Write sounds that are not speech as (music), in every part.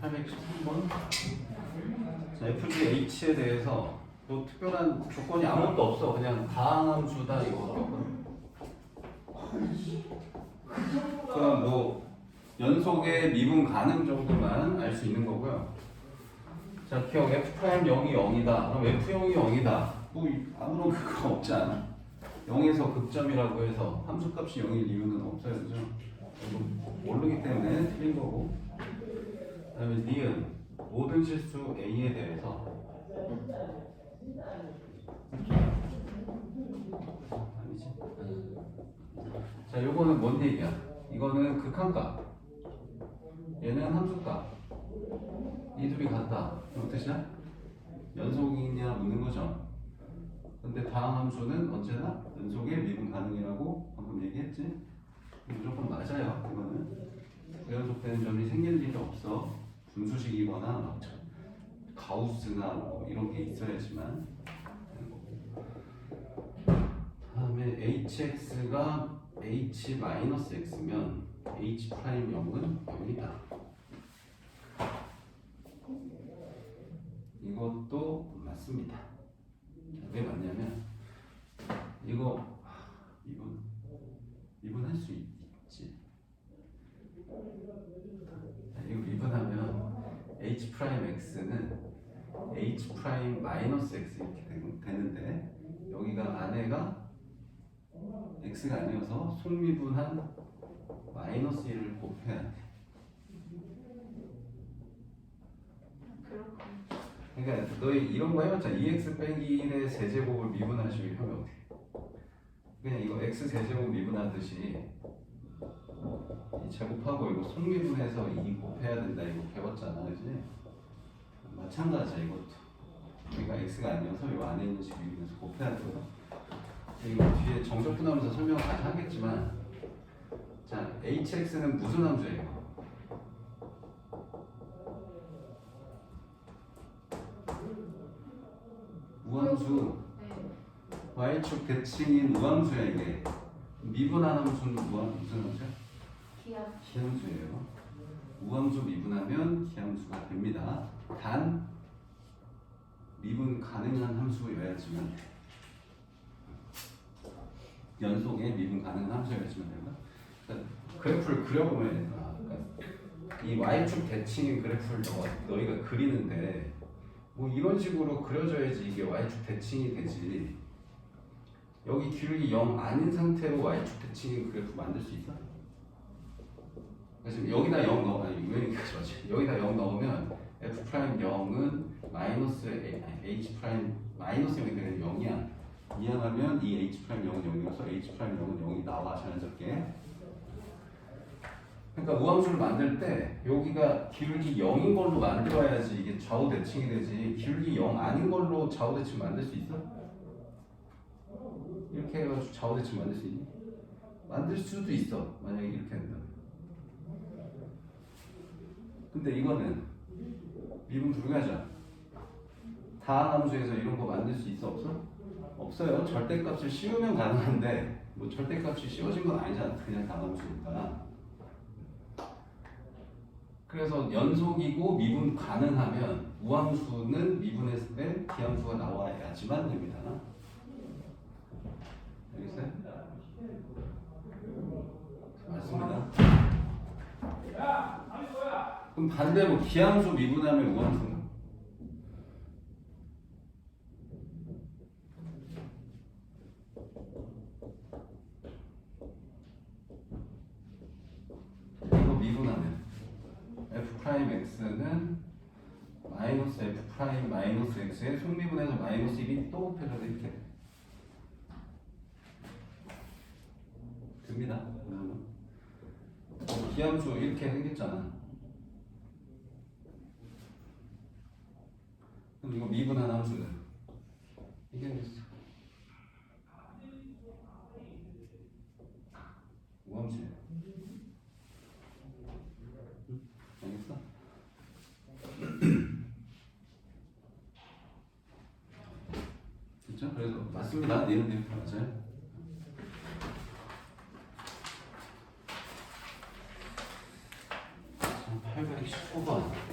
813번. 자, FGH에 대해서 뭐 특별한 조건이 아무것도 없어. 그냥 다항함수다 이거거든. 그럼 뭐 연속의 미분 가능 정도만 알 수 있는 거고요. 자, 기억 F 프라임 0이 0이다. 그럼 F 0이 0이다. 뭐 아무런 그거 없지 않아. 0에서 극점이라고 해서 함수값이 0일 이유는 없어요, 그죠? 이거 모르기 때문에 틀린 거고. 그다음에 니은 모든 실수 A에 대해서 아니지. 자, 요거는 뭔 얘기야? 이거는 극한값. 얘는 함수값. 이 둘이 같다. 그럼 뜻이야? 연속이냐 묻는 거죠. 근데 다음 함수는 언제나 연속의 미분 가능이라고 방금 얘기했지? 무조건 맞아요. 이거는 불연속되는 점이 생길 일이 없어. 분수식이거나 막 가우스나 뭐 이런 게 있어야지만. 다음에 hx가 h-x면 h 프라임 0은 0이다. 이것도 맞습니다. 자, 왜 맞냐면 이거 하, 이건 미분할 수 있- 있지. 자, 이거 미분하면 h 프라임 x는 h 프라임 마이너스 x 이렇게 되- 되는데 여기가 안에가 x가 아니어서 속미분한 마이너스 1을 곱해야 돼. 그러니까 너희 이런 거 해봤자 2x 빼기 1의 세제곱을 미분하시면 하면 어떻게? 그냥 이거 x 세제곱 미분하듯이 이 제곱하고 이거 속미분해서 2 곱해야 된다 이거 배웠잖아, 그지? 마찬가지야 이것도. 그러니까 x가 아니어서 이 안에 있는 식 미분해서 곱해야 되거든. 이거 뒤에 정적분하면서 설명을 다시 하겠지만, 자 hx는 무슨 함수예요? 무함수 y축 대칭인 우함수야 이게 미분한 함수는 무슨 함수야? 기함수예요 우함수 미분하면 기함수가 됩니다 단 미분 가능한 함수여야지만 돼. 연속의 미분 가능한 함수여야지만 그러니까 그래프를 그려보면 된다 그러니까 이 y축 대칭인 그래프를 너, 너희가 그리는데 뭐 이런 식으로 그려져야지 이게 y축 대칭이 되지. 여기 기울기 0 아닌 상태로 y축 대칭인 그래프 만들 수 있어? 그래서 여기다 0 넣어 아니 왜 이렇게 그러지? 여기다 0 넣으면 f 프라임 0은 마이너스 h 프라임 마이너스 0이 되는 0이야. 이항하면 이 h 프라임 0은 0이어서 h 프라임 0은 0이 나와 자연스럽게. 그러니까 우함수를 만들 때 여기가 기울기 0인 걸로 만들어야지 이게 좌우 대칭이 되지 기울기 0 아닌 걸로 좌우 대칭 만들 수 있어? 이렇게 해가지고 좌우 대칭 만들 수 있니? 만들 수도 있어 만약에 이렇게 된다면 근데 이거는 미분 불가죠 다함수에서 이런 거 만들 수 있어 없어? 없어요 절대값을 씌우면 가능한데 뭐 절대값이 씌워진 건 아니잖아 그냥 다함수니까 그래서 연속이고 미분 가능하면 우함수는 미분했을 때 기함수가 나와야지만 됩니다. 알겠어요? 맞습니다. 그럼 반대로 기함수 미분하면 우함수는? 이거 미분하면 f 프라임 x는 마이너스 f 프라임 마이너스 x에 속미분해서 마이너스 1이 또 곱해져서 이렇게 돼. 됩니다. 기함수 이렇게 생겼잖아. 그럼 이거 미분한 함수는 이게. 우함수야. 알겠어? (clears throat) 그렇죠? 그래서 맞습니다. 내용 내용 다 맞아요. 자, 819번.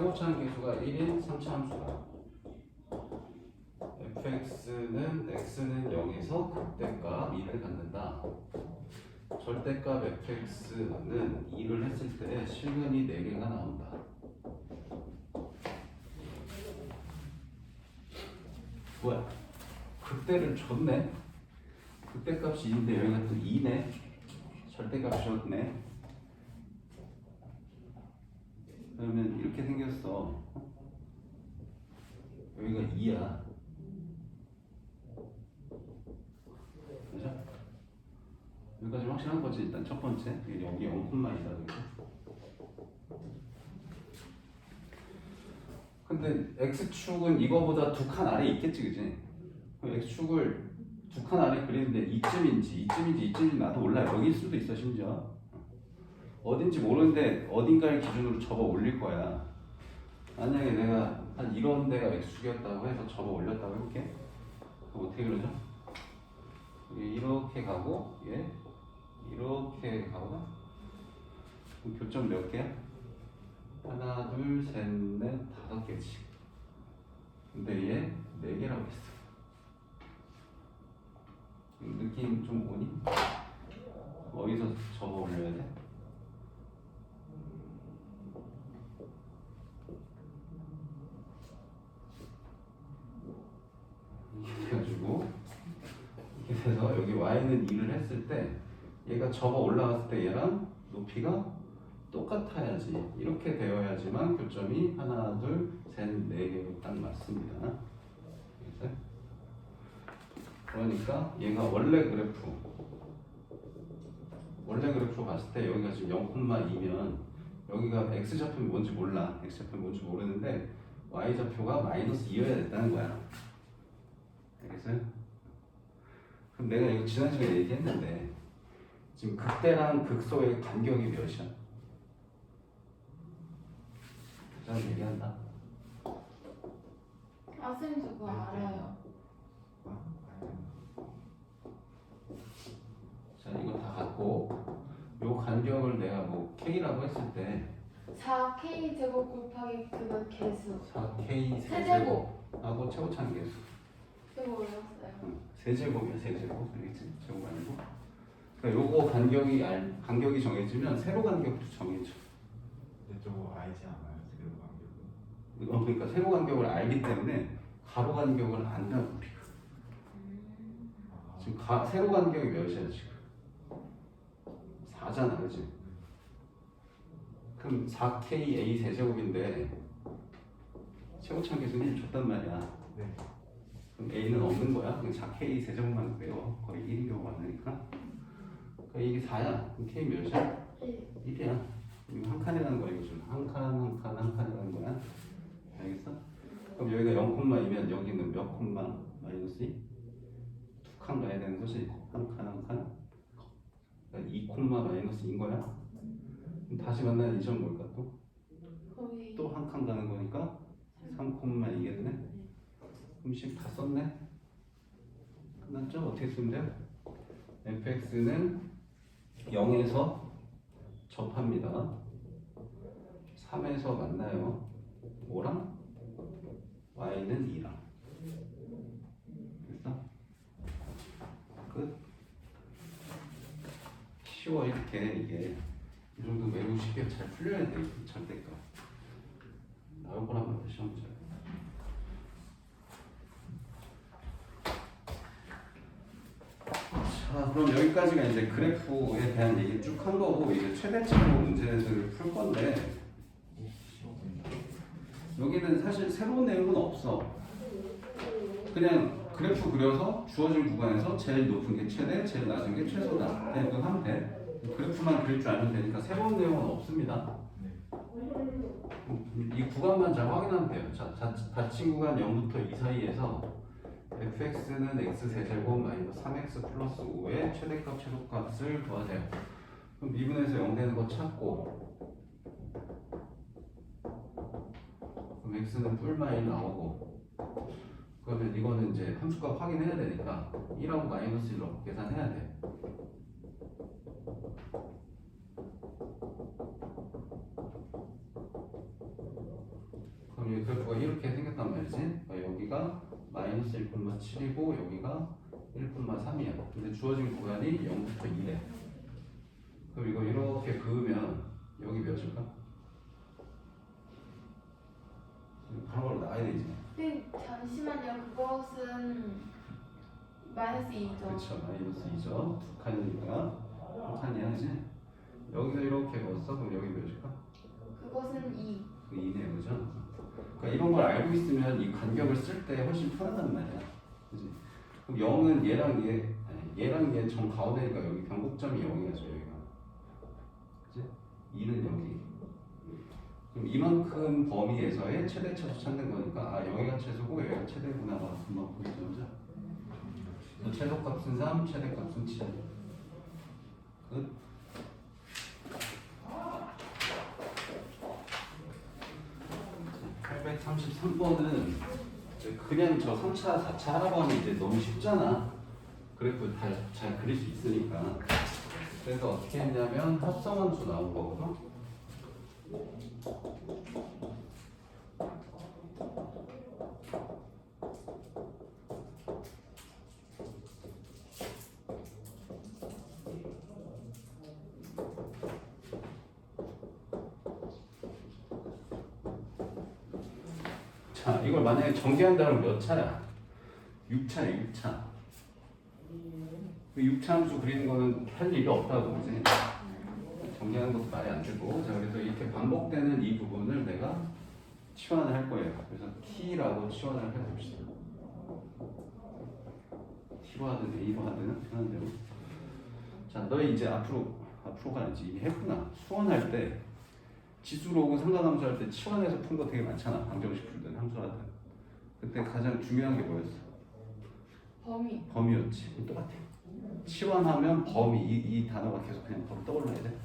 최고차항 계수가 1인 3차 함수다. fx는 x는 0에서 극대값 2를 갖는다. 절대값 fx는 2를 했을 때 실근이 4개가 나온다. 뭐야? 극대를 줬네? 극대값이 2인데 여기가 또 2네? 절대값이 줬네? 그러면 이렇게 생겼어. 여기가 2야. 그죠? 여기까지 확실한 거지 일단 첫 번째 여기 0콤마이다 그죠? 근데 x축은 이거보다 두 칸 아래 있겠지 그지? 그럼 x축을 두 칸 아래 그리는데 이쯤인지 이쯤인지 이쯤인지 나도 몰라 여기일 수도 있어 심지어 어딘지 모르는데 어딘가를 기준으로 접어 올릴 거야 만약에 내가 한 이런 데가 x축이었다고 해서 접어 올렸다고 해볼게 그럼 어떻게 그러죠? 이렇게 가고 얘 이렇게 가고 그럼 교점 몇 개야? 하나 둘셋넷 다섯 개지 근데 얘 네 개라고 했어 느낌 좀 오니? 어디서 접어 올려야 돼? 이렇게 해가지고 이렇게 돼서 여기 y는 2를 했을 때 얘가 접어 올라갔을 때 얘랑 높이가 똑같아야지 이렇게 되어야지만 교점이 하나 둘셋네 개로 딱 맞습니다. 그러니까 얘가 원래 그래프 원래 그래프로 봤을 때 여기가 지금 0,2면 여기가 x 좌표는 뭔지 몰라. X 좌표는 뭔지 모르는데 y 좌표가 마이너스 2여야 된다는 거야 알겠어요? 그럼 내가 이거 지난 시간에 얘기했는데 지금 극대랑 극소의 간격이 몇이야? 저는 얘기한다. 아, 쌤 저거 알아요. 자 이거 다 갖고 요 간격을 내가 뭐 k라고 했을 때 4K 제곱 곱하기 그거 개수. 4k 세제곱. 하고 최고차는 개수. 세제곱이야 세제곱 알겠지? 제곱 아니고. 그러니까 요거 간격이 알 간격이 정해지면 세로 간격도 정해져. 근데 저거 알지 않아요? 지금 간격은? 이거 그러니까 세로 간격을 알기 때문에 가로 간격을 안다고 우리가. 아, 지금 가, 세로 간격이 몇이야 지금? 4잖아 그지? 그럼 4KA 세제곱인데 최고차항 계수는 1 줬단 말이야 네. 그럼 A는 없는 거야 그냥 4K 세제곱만 외워 거의 1인 경우가 많으니까 그러니까 이게 4야 그럼 K 몇이야? 1. 1이야 이거 한 칸이라는 거야 이거 지금 한 칸 한 칸 한 칸이라는 거야 알겠어? 그럼 여기가 0콤마이면 여기는 몇 콤마 마이너스 2? 두칸 가야 되는 거지 한 칸 한 칸 그러니까 2 콤마 마이너스 2인 거야 그럼 다시 만나는 이점 뭘까 또? 거의. 또 한 칸 가는 거니까 3 콤마 2겠네 그럼 10다 썼네 끝났죠? 어떻게 쓰면 돼요? fx는 0에서 접합니다 3에서 만나요 뭐랑? y는 2랑 됐어? 끝 쉬워 이렇게 이게 이 정도 매우 쉽게 잘 풀려야 돼 절대값 나올 거란 말이야 시험 문제 자 그럼 여기까지가 이제 그래프에 대한 얘기 쭉 한 거고 이제 최대치로 문제들을 풀 건데 여기는 사실 새로운 내용은 없어. 그냥 그래프 그려서 주어진 구간에서 제일 높은 게 최대, 제일 낮은 게 최소다. 그냥 하면 돼. 그래프만 그릴 줄 알면 되니까 새로운 내용은 없습니다. 이 구간만 잘 확인하면 돼요. 자, 자, 닫힌 구간 0부터 2 사이에서 fx는 x 세제곱 마이너스 3x 플러스 5의 최대값 최소값을 구하세요. 그럼 미분에서 0 되는 거 찾고 그럼 x는 뿔마이 나오고 그러면 이거는 이제 함수값 확인해야 되니까 1하고 마이너스 1 넣고 계산해야 돼. 그럼 이 그래프가 이렇게 생겼단 말이지. 그러니까 여기가 마이너스 1,7이고 여기가 1,3이야. 근데 주어진 구간이 0부터 2래. 그럼 이거 이렇게 그으면 여기 몇일까? 바로 나와야 되지. 근데 잠시만요. 그것은 마이너스 2죠. 그렇죠. 마이너스 2죠. 두 칸이니까 한 칸이야, 그지? 여기서 이렇게 넣었어. 그럼 여기 몇일까? 그것은 2. 그 2네요, 그죠? 그러니까 이런 걸 알고 있으면 이 간격을 쓸 때 훨씬 편하단 말이야. 그지? 그럼 0은 얘랑 얘, 아니, 얘랑 얘 정 가운데니까 여기 변곡점이 0이죠, 여기가. 그지? 2는 여기. 그럼 이만큼 범위에서의 최대차수 찾는 거니까 아 여기가 최소고 여기가 최대구나가 금방 보이죠, 그죠? 최소값은 3, 최대값은 7. 끝. 자, 833번은 그냥 저 3차, 4차 하라고 하면 이제 너무 쉽잖아. 그래프 다 잘 그릴 수 있으니까. 그래서 어떻게 했냐면 합성함수 나온 거거든. 자, 이걸 만약에 전개한다면 몇 차야? 6차야, 6차. 그 6차 함수 그리는 거는 할 일이 없다고, 그지? 정리하는 것도 말이 안 되고. 자, 그래서 이렇게 반복되는 이 부분을 내가 치환을 할 거예요. 그래서 T라고 치환을 해봅시다. T로 하든 A로 하든 편한 대로. 자, 너희 이제 앞으로, 앞으로가 아니지. 이미 했구나. 수원할 때 지수로고 상관함수 할 때 치환해서 푼 거 되게 많잖아. 방정식 풀든 함수하든. 그때 가장 중요한 게 뭐였어? 범위. 범위였지. 똑같아. 치환하면 범위 이, 이 단어가 계속 그냥 바로 떠올라야 돼.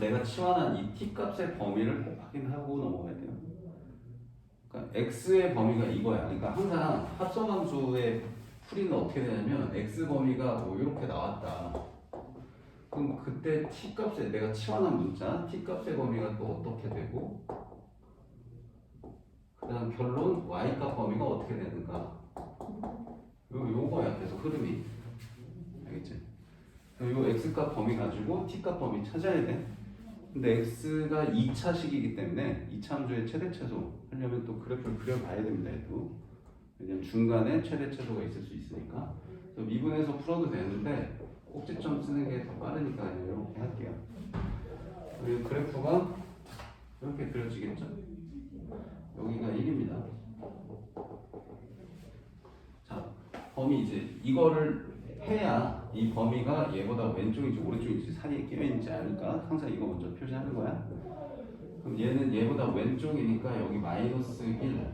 내가 치환한 이 t 값의 범위를 꼭 확인하고 넘어가야 돼요. 그러니까 x의 범위가 이거야. 그러니까 항상 합성함수의 풀이는 어떻게 되냐면 x 범위가 뭐 이렇게 나왔다. 그럼 그때 t 값에 내가 치환한 문자 t 값의 범위가 또 어떻게 되고 그다음 결론 y 값 범위가 어떻게 되는가. 요 요거야 계속 흐름이. 알겠지? 요 x 값 범위 가지고 t 값 범위 찾아야 돼. 근데 x가 2차식이기 때문에 2차 함수의 최대 최소 하려면 또 그래프를 그려봐야 됩니다. 또 왜냐면 중간에 최대 최소가 있을 수 있으니까. 미분해서 풀어도 되는데 꼭지점 쓰는 게 더 빠르니까 이렇게 할게요. 그리고 그래프가 이렇게 그려지겠죠? 여기가 1입니다. 자, 범위 이제 이거를 해야 이 범위가 얘보다 왼쪽인지 오른쪽인지 사이에 끼어있는지 아니까 항상 이거 먼저 표시하는 거야. 그럼 얘는 얘보다 왼쪽이니까 여기 마이너스 1.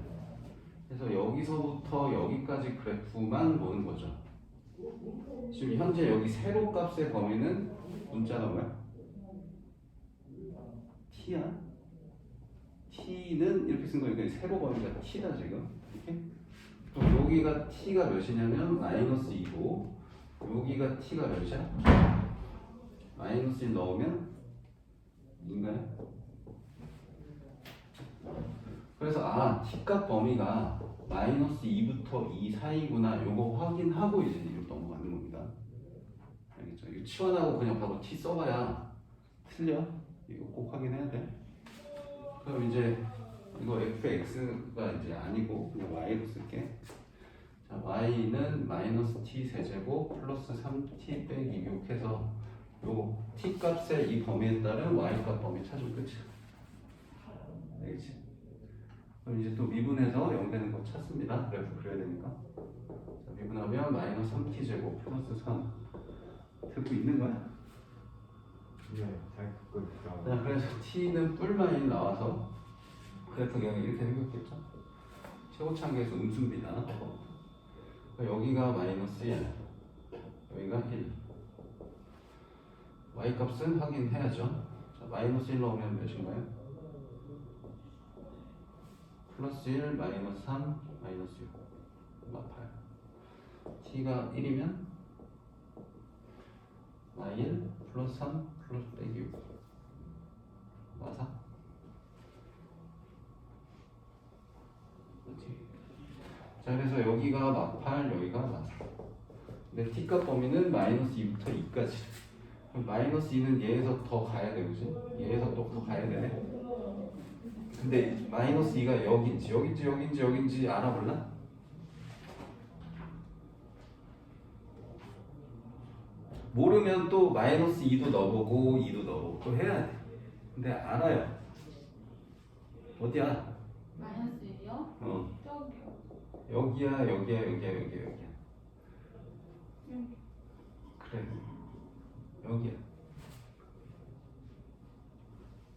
그래서 여기서부터 여기까지 그래프만 보는 거죠. 지금 현재 여기 세로 값의 범위는 문자가 뭐야? t야? t는 이렇게 쓴 거니까 세로 범위가 t다 지금. 그럼 여기가 t가 몇이냐면 마이너스 2고 여기가 t가 몇이야? 마이너스 1 넣으면 2인가요? 그래서 아 t값 범위가 마이너스 2부터 2 사이구나. 요거 확인하고 이제 이로 넘어가는 겁니다. 알겠죠? 이거 치환하고 그냥 바로 t 써봐야 틀려? 이거 꼭 확인해야 돼. 그럼 이제 이거 fx가 이제 아니고 그냥 y로 쓸게. 자, y는 마이너스 t 세제곱 플러스 3t 빼기 6 해서 요 t 값의 이 범위에 따른 y 값 범위 찾으면 끝이야. 알겠지? 그럼 이제 또 미분해서 0 되는 거 찾습니다 그래프 그려야 되니까 자, 미분하면 마이너스 3t 제곱 플러스 3 듣고 있는 거야? 네, 잘 듣고 있어. 자, 그래서 t는 뿔만이 나와서 그래프 그냥 이렇게 생겼겠죠? 최고차항계에서 음수입니다. 여기가 마이너스 1, 여기가 1. y 값은 확인해야죠. 자, 마이너스 1 넣으면 몇인가요? 플러스 1, 마이너스 3, 마이너스 6. t가 1이면 y1 플러스 3 플러스 빼기 6 맞아? 자 그래서 여기가 마팔 여기가 마사 근데 t값 범위는 마이너스 2부터 2까지 그럼 마이너스 2는 얘에서 더 가야 돼 그지? 얘에서 또 더 가야 되네 근데 마이너스 2가 여긴지 여긴지 여긴지 여긴지 알아볼라? 모르면 또 마이너스 2도 넣어보고 2도 넣어보고 또 해야 돼 근데 알아요 어디야? 마이너스 1이요? 어 저기요. 여기야 여기야 여기야 여기야 여기야 음. 그래 여기야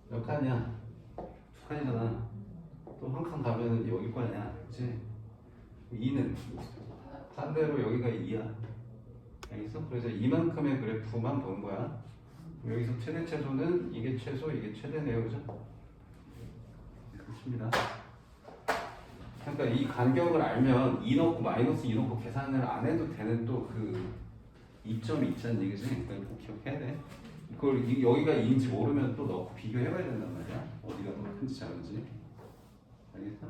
몇 칸이야? 두 칸이잖아 또한칸 가면은 여기 거 아니야 그치? 2는 반대로 여기가 2야 알겠어? 그래서 이만큼의 그래프만 본 거야 여기서 최대 최소는 이게 최소 이게 최대네요 그죠? 그렇습니다 그러니까 이 간격을 알면 2 넣고 마이너스 2 넣고 계산을 안 해도 되는 또 그 이점이 있잖니 얘기지? 그걸 꼭 기억해야 돼. 그걸 이- 여기가 2인지 모르면 또 넣고 비교해봐야 된단 말이야. 어디가 더 큰지 작은지. 알겠어?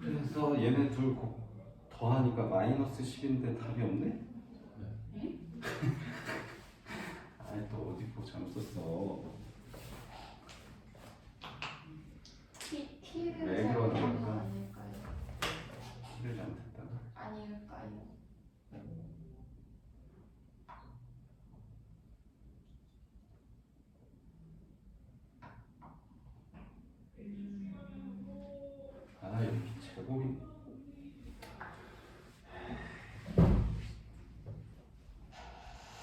그래서 얘네 둘 곱- 더하니까 마이너스 10인데 답이 없네? 네? (laughs) 아니 또 어디 보고 잘못 썼어. T T를 왜 잘못한 그러는 거 걸까? 아닐까요? 키를 잘못했다가. 아닐까요? 아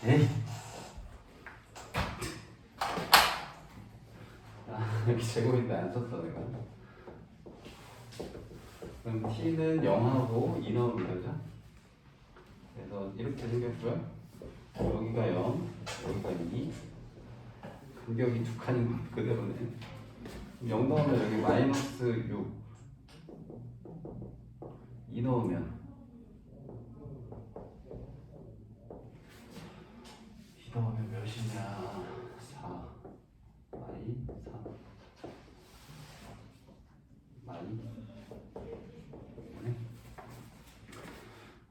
에이. 아안 썼어 내가 그럼 t는 0하고 2 넣으면 되죠 그래서 이렇게 생겼고요. 여기가 0 여기가 2 간격이 두 칸인 건 그대로네 0 넣으면 여기 마이너스 6 2 넣으면 2 넣으면 몇이냐 4 마이 3 마이 네.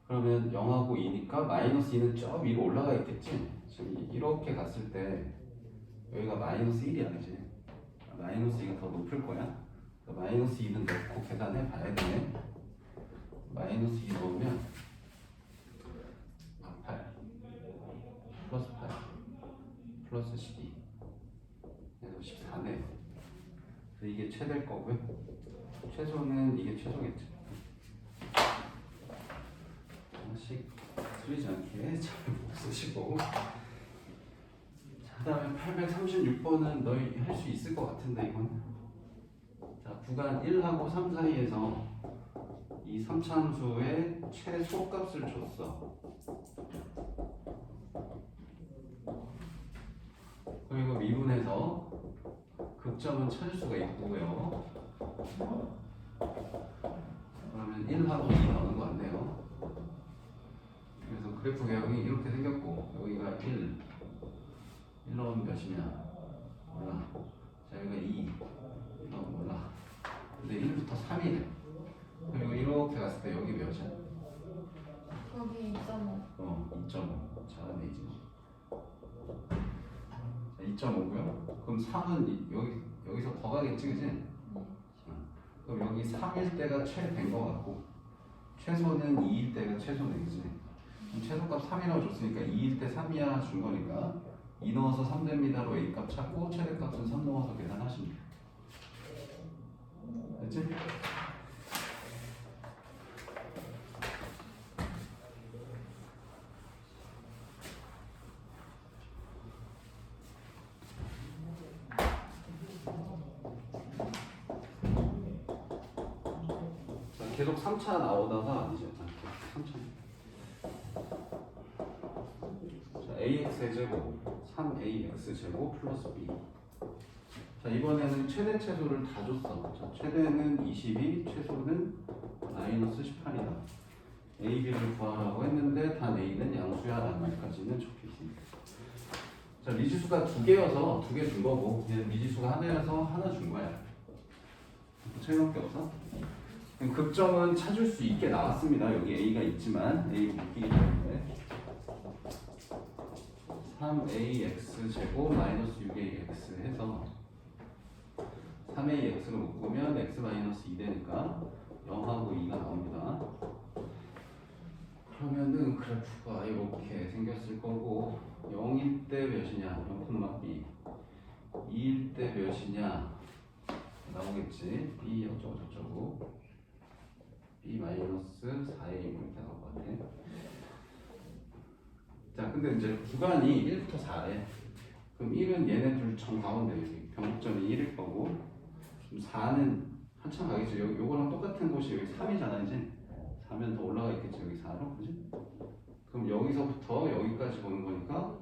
그러면 0하고 2니까 마이너스 2는 저 위로 올라가 있겠지? 지금 이렇게 갔을 때 여기가 마이너스 1이야 그지? 마이너스 2가 더 높을 거야? 그래서 마이너스 2는 넣고 계산해 봐야 되네. 마이너스 2 넣으면 8 플러스 8 플러스 12 그래서 14네. 그래서 이게 최대일 거고요. 최소는 이게 최소겠죠 하나씩 틀리지 않게 (laughs) 잘 쓰시고 자 다음에 836번은 너희 할 수 있을 것 같은데 이건 자 구간 1하고 3 사이에서 이 3차함수의 최소값을 줬어. 그리고 미분해서 극점은 찾을 수가 있고요. 그러면 1하고 2 나오는 거 같네요. 그래서 그래프 개형이 이렇게 생겼고 여기가 1, 1 넣으면 몇이냐? 몰라. 자 여기가 2 넣으면 몰라. 근데 1부터 3이네. 그리고 이렇게 갔을 때 여기 몇이야? 거기 2.5. 어, 2.5. 잘하네 이제. 자, 2.5고요. 그럼 3은 여기 여기서 더 가겠지, 그지? 네. 그럼 여기 3일 때가 최대인 것 같고 최소는 2일 때가 최소네, 그지? 최소값 3이라고 줬으니까 2일 때 3이야 준 거니까 2 넣어서 3 됩니다로 A 값 찾고 최대값은 3 넣어서 계산하시면 돼요. 됐지? 자, 계속 3차 나오다가 이제 3차. 자, ax 제곱 3ax 제곱 플러스 b 자 이번에는 최대 최소를 다 줬어. 자, 최대는 22, 최소는 마이너스 18이다. A, B를 구하라고 했는데 단 A는 양수야 라는 말까지는 적혀 있습니다. 자 미지수가 두 개여서 두 개 준 거고 얘는 미지수가 하나여서 하나 준 거야. 차이밖에 없어. 극점은 찾을 수 있게 나왔습니다. 여기 A가 있지만 A 묶이기 때문에 3ax 제곱 마이너스 6ax 해서 3ax를 묶으면 x 마이너스 2 되니까 0하고 2가 나옵니다. 그러면은 그래프가 이렇게 생겼을 거고 0일 때 몇이냐? 0,b 2일 때 몇이냐? 나오겠지? B 어쩌고 저쩌고. B 마이너스 4a 이렇게 나올 것 같아. 자, 근데 이제 구간이 1부터 4래. 그럼 1은 얘네 둘 정 가운데 여기 병점이 1일 거고, 4는 한참 가겠지. 요, 요거랑 똑같은 곳이 여기 3이잖아, 이제. 4면 더 올라가 있겠지, 여기 4로, 그지? 그럼 여기서부터 여기까지 보는 거니까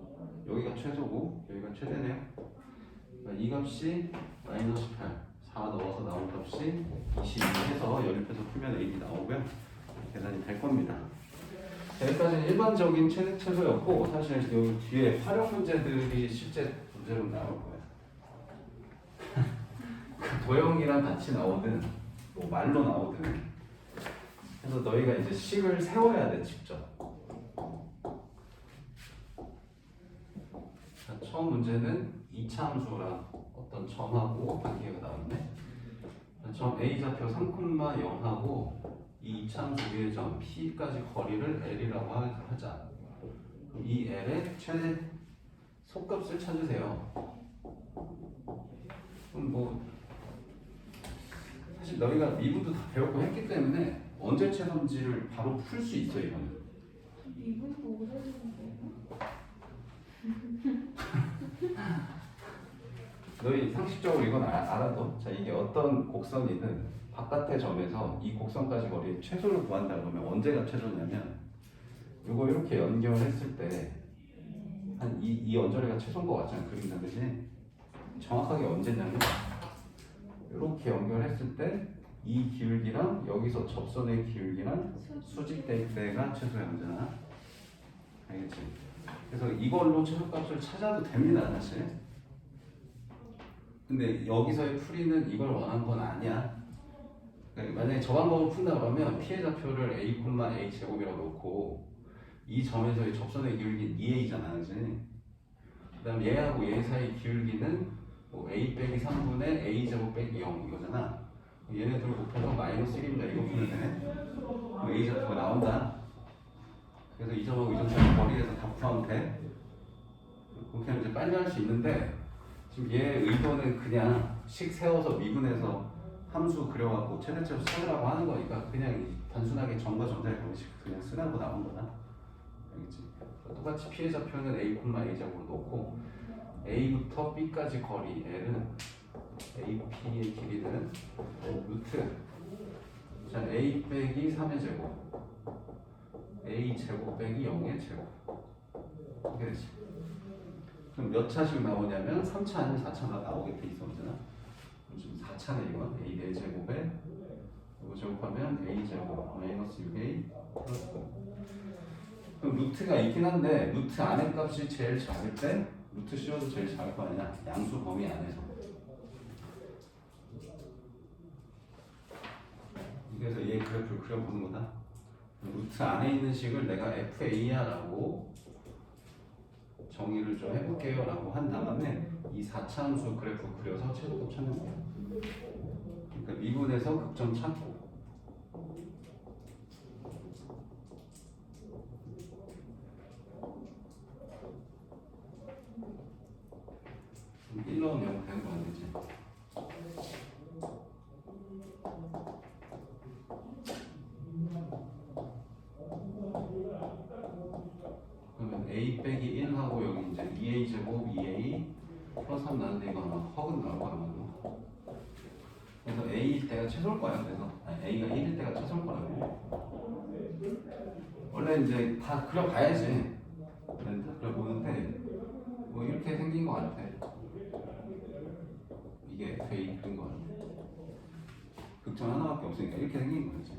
여기가 최소고 여기가 최대네요. 그러니까 이 값이 마이너스 8, 4 넣어서 나온 값이 22 해서 연립해서 풀면 A 나오고요. 계산이 될 겁니다. 여기까지는 일반적인 최대 최소였고 사실 여기 뒤에 활용 문제들이 실제 문제로 나올 거예요. (laughs) 그 도형이랑 같이 나오든 뭐 말로 나오든 그래서 너희가 이제 식을 세워야 돼 직접. 자, 처음 문제는 이차함수랑 어떤 점하고 관계가 나왔네. 자, 점 A 좌표 3,0하고 이 위의 점 P까지 거리를 L이라고 하- 하자. 그럼 이 L의 최대 속값을 찾으세요. 그럼 뭐 사실 너희가 미분도 다 배웠고 했기 때문에 언제 최선지를 바로 풀 수 있어 이거는. 미분도 오래됐는데요? (laughs) 너희 상식적으로 이건 알- 알아도 자 이게 어떤 곡선이든 바깥의 점에서 이 곡선까지 거리 최소를 구한다 그러면 언제가 최소냐면 이거 이렇게 연결했을 때 한 이이 언저리가 최소인 것 같잖아 그림상 그지 정확하게 언제냐면 이렇게 연결했을 때 이 기울기랑 여기서 접선의 기울기랑 수직될 때가 최소의 언제나. 알겠지? 그래서 이걸로 최소값을 찾아도 됩니다 사실. 근데 여기서의 풀이는 이걸 원한 건 아니야. 그러니까 만약에 저 방법을 푼다 그러면 피해 좌표를 a, a 제곱이라고 놓고 이 점에서의 접선의 기울기는 2a잖아, 그지? 그 다음 얘하고 얘 사이 기울기는 뭐 a 빼기 3분의 a 제곱 빼기 0 이거잖아. 얘네 둘 곱해서 마이너스 1입니다. 이거 풀면 되네. a 좌표가 나온다. 그래서 이 점하고 이점 사이 거리에서 다 구하면 돼. 그렇게 하면 이제 빨리 할 수 있는데 지금 얘 의도는 그냥 식 세워서 미분해서 함수 그려갖고 최대 최소 찾으라고 하는 거니까 그냥 이 단순하게 점과 점자의 공식 그냥 쓰라고 나온 거다. 알겠지? 똑같이 피해 좌표는 a, a 제곱으로 놓고 a부터 b까지 거리 l은 ap의 길이는 루트 자 a 빼기 3의 제곱 a 제곱 빼기 0의 제곱 이렇게 되지. 그럼 몇 차씩 나오냐면 3차 아니면 4차가 나오게 돼 있어 그럼 지금 4차네 이건 a 4제곱에 이거 제곱하면 a 제곱 마이너스 6a 플러스 9 그럼 루트가 있긴 한데 루트 안의 값이 제일 작을 때 루트 씌워도 제일 작을 거 아니야 양수 범위 안에서. 그래서 얘 그래프를 그려보는 거다. 루트 안에 있는 식을 내가 FA야라고 정의를 좀 해볼게요 라고 한 다음에 이 4차함수 그래프 그려서 최소값 찾는 거예요. 그러니까 미분에서 극점 찾고 1 넣으면 0 되는 거안 되지 그러면 a 빼기 1하고 여기 이제 2a 제곱 2a 플러스 3 나는데 이거 아마 허근 나올 거야 아마도 그래서 a일 때가 최소일 거야 그래서 아니, a가 1일 때가 최소일 거라고 원래 이제 다 그려봐야지 다 그려보는데 뭐 이렇게 생긴 거 같아 극점 하나밖에 없으니까 이렇게 생긴 거지.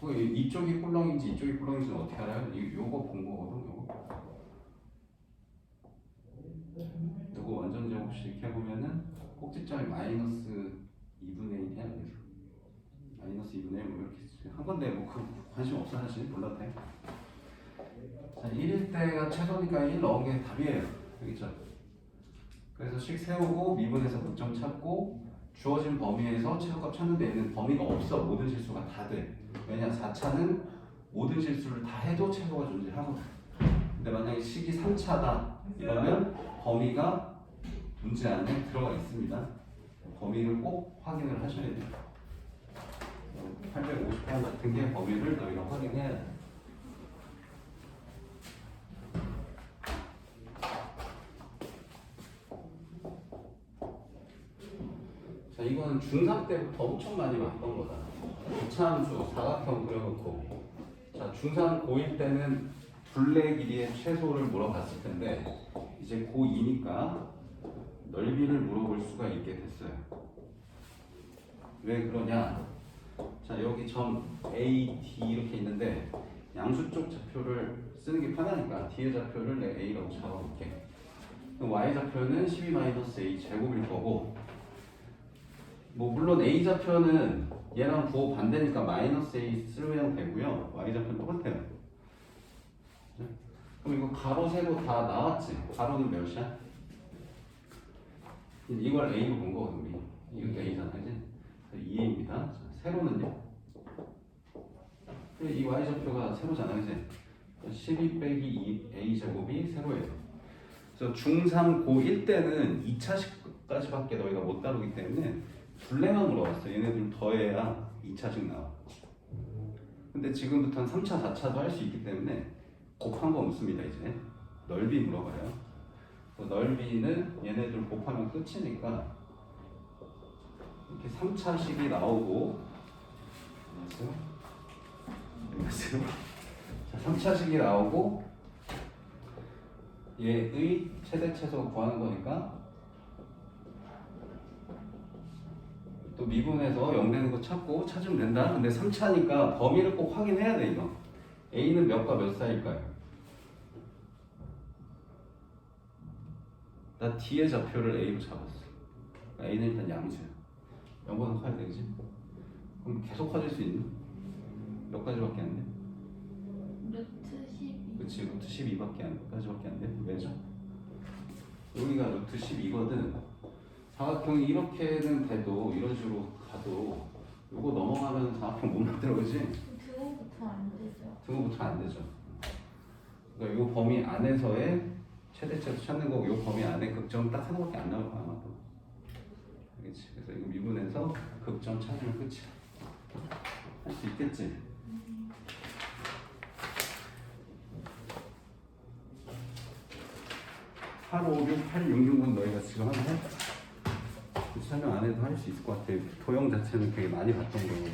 그 이쪽이 꿀렁인지 이쪽이 꿀렁인지는 어떻게 알아요? 이 요거 본 거거든. 요거. 요거 완전 제곱식 해보면은 꼭지점이 마이너스 2분의 1이야. 그래서 마이너스 2분의 1 뭐 이렇게 한 건데 뭐 그 관심 없어 사실 몰라도 돼. 자 1일 때가 최소니까 1 넣은 게 답이에요. 여기죠. 그래서 식 세우고 미분에서 극점 찾고 주어진 범위에서 최소값 찾는데 얘는 범위가 없어 모든 실수가 다 돼. 왜냐 4차는 모든 실수를 다 해도 최소가 존재하거든. 근데 만약에 식이 3차다 이러면 범위가 문제 안에 들어가 있습니다. 범위를 꼭 확인을 하셔야 돼요. 858 같은 게 범위를 너희가 확인해야 돼. 자 이거는 중3 때부터 엄청 많이 봤던 거다. 부차함수 사각형 그려놓고 자 중3 고1 때는 둘레 길이의 최소를 물어봤을 텐데 이제 고2니까 넓이를 물어볼 수가 있게 됐어요. 왜 그러냐? 자 여기 점 A, D 이렇게 있는데 양수 쪽 좌표를 쓰는 게 편하니까 D의 좌표를 내 A라고 잡아볼게. Y 좌표는 12-A 제곱일 거고 뭐 물론 A 좌표는 얘랑 부호 반대니까 마이너스 A 쓰면 되고요. Y 좌표는 똑같아요. 네? 그럼 이거 가로 세로 다 나왔지? 가로는 몇이야? 이걸 A로 본 거거든 우리. 이것도 A잖아, 그지? 2A입니다. 세로는요? 이 Y 좌표가 세로잖아, 그지? 12 빼기 2A 제곱이 세로예요. 그래서 중3 고1 때는 2차식까지밖에 너희가 못 다루기 때문에 둘레만 물어봤어. 얘네들 더해야 2차식 나와. 근데 지금부터는 3차, 4차도 할 수 있기 때문에 곱한 거 없습니다, 이제. 넓이 물어봐요. 그 넓이는 얘네들 곱하면 끝이니까 이렇게 3차식이 나오고. 자, 3차식이 나오고 얘의 최대 최소 구하는 거니까 또 미분해서 0 되는 거 찾고 찾으면 된다. 근데 3차니까 범위를 꼭 확인해야 돼 이거. A는 몇과 몇 사이일까요? 나 D의 좌표를 A로 잡았어. A는 일단 양수야. 0보다 커야 되지. 그럼 계속 커질 수 있니? 몇 가지밖에 안 돼? 루트 12 그치 루트 12밖에 안 까지밖에 안 돼. 왜죠? 여기가 루트 12거든. 사각형이 이렇게는 돼도 이런 식으로 가도 이거 넘어가면 사각형 못 만들어 그지? 등호부터 안 되죠. 등호부터 안 되죠. 그러니까 이 범위 안에서의 최대치를 찾는 거고 이 범위 안에 극점 딱 하나밖에 안 나올 거야 아마도. 알겠지? 그래서 이거 미분해서 극점 찾으면 끝이야. 할 수 있겠지? 팔, 오, 육, 팔, 육, 육은 너희가 지금 하나 해? 설명 안 해도 할 수 있을 것 같아. 도형 자체는 되게 많이 봤던 거고.